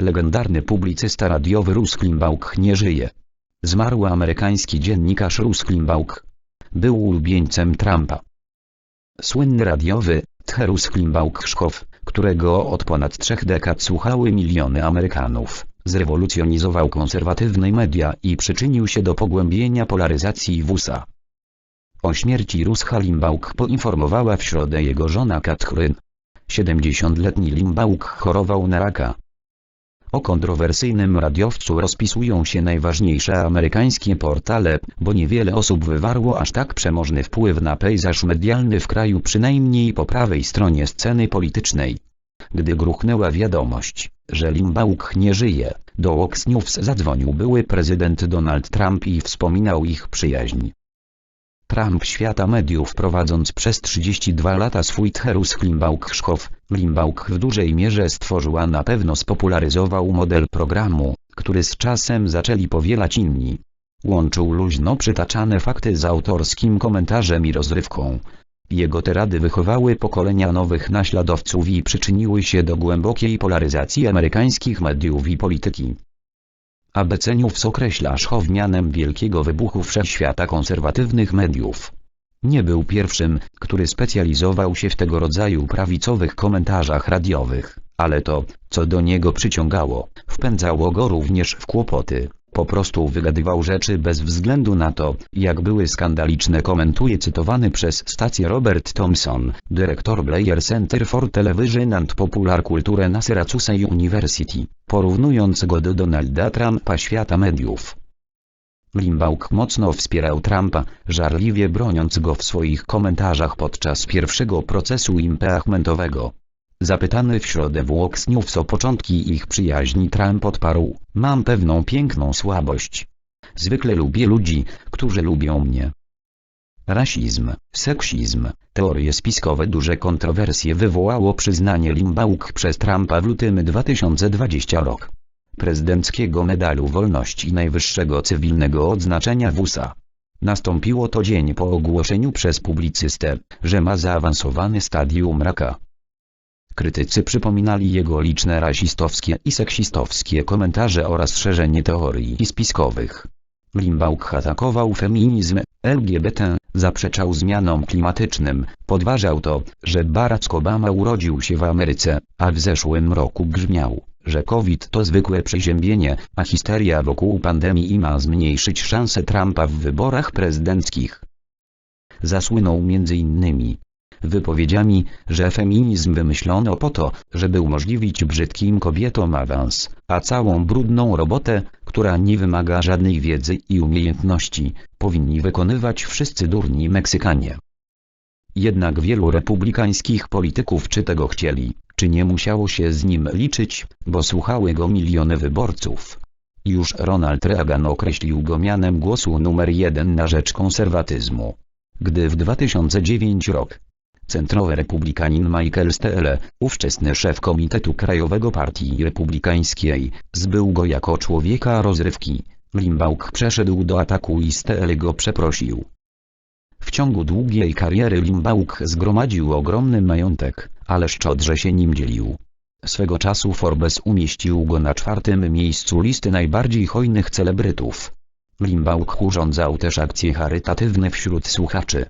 Legendarny publicysta radiowy Russ nie żyje. Zmarł amerykański dziennikarz Russ. Był ulubieńcem Trumpa. Słynny radiowy, Tcherus Limbaugh-Szkow, którego od ponad trzech dekad słuchały miliony Amerykanów, zrewolucjonizował konserwatywne media i przyczynił się do pogłębienia polaryzacji w USA. O śmierci Ruscha Limbaugh poinformowała w środę jego żona Kathryn. 70-letni Limbaugh chorował na raka. O kontrowersyjnym radiowcu rozpisują się najważniejsze amerykańskie portale, bo niewiele osób wywarło aż tak przemożny wpływ na pejzaż medialny w kraju przynajmniej po prawej stronie sceny politycznej. Gdy gruchnęła wiadomość, że Limbaugh nie żyje, do Fox News zadzwonił były prezydent Donald Trump i wspominał ich przyjaźń. Trump świata mediów prowadząc przez 32 lata swój Tcherus Limbaugh-Szkow, Limbaugh w dużej mierze stworzył a na pewno spopularyzował model programu, który z czasem zaczęli powielać inni. Łączył luźno przytaczane fakty z autorskim komentarzem i rozrywką. Jego terady wychowały pokolenia nowych naśladowców i przyczyniły się do głębokiej polaryzacji amerykańskich mediów i polityki. ABC News określa mianem wielkiego wybuchu wszechświata konserwatywnych mediów. Nie był pierwszym, który specjalizował się w tego rodzaju prawicowych komentarzach radiowych, ale to, co do niego przyciągało, wpędzało go również w kłopoty. Po prostu wygadywał rzeczy bez względu na to, jak były skandaliczne komentuje cytowany przez stację Robert Thompson, dyrektor Blair Center for Television and Popular Culture na Syracuse University, porównując go do Donalda Trumpa świata mediów. Limbaugh mocno wspierał Trumpa, żarliwie broniąc go w swoich komentarzach podczas pierwszego procesu impeachmentowego. Zapytany w środę w Fox News o początki ich przyjaźni Trump odparł, mam pewną piękną słabość. Zwykle lubię ludzi, którzy lubią mnie. Rasizm, seksizm, teorie spiskowe duże kontrowersje wywołało przyznanie Limbaugh przez Trumpa w lutym 2020 rok. Prezydenckiego Medalu Wolności najwyższego cywilnego odznaczenia USA. Nastąpiło to dzień po ogłoszeniu przez publicystę, że ma zaawansowany stadium raka. Krytycy przypominali jego liczne rasistowskie i seksistowskie komentarze oraz szerzenie teorii spiskowych. Limbaugh atakował feminizm, LGBT, zaprzeczał zmianom klimatycznym, podważał to, że Barack Obama urodził się w Ameryce, a w zeszłym roku grzmiał, że COVID to zwykłe przeziębienie, a histeria wokół pandemii ma zmniejszyć szanse Trumpa w wyborach prezydenckich. Zasłynął m.in wypowiedziami, że feminizm wymyślono po to, żeby umożliwić brzydkim kobietom awans, a całą brudną robotę, która nie wymaga żadnej wiedzy i umiejętności, powinni wykonywać wszyscy durni Meksykanie. Jednak wielu republikańskich polityków czy tego chcieli, czy nie musiało się z nim liczyć, bo słuchały go miliony wyborców. Już Ronald Reagan określił go mianem głosu numer jeden na rzecz konserwatyzmu. Gdy w 2009 rok centrowy republikanin Michael Steele, ówczesny szef Komitetu Krajowego Partii Republikańskiej, zbył go jako człowieka rozrywki. Limbaugh przeszedł do ataku i Steele go przeprosił. W ciągu długiej kariery Limbaugh zgromadził ogromny majątek, ale szczodrze się nim dzielił. Swego czasu Forbes umieścił go na czwartym miejscu listy najbardziej hojnych celebrytów. Limbaugh urządzał też akcje charytatywne wśród słuchaczy.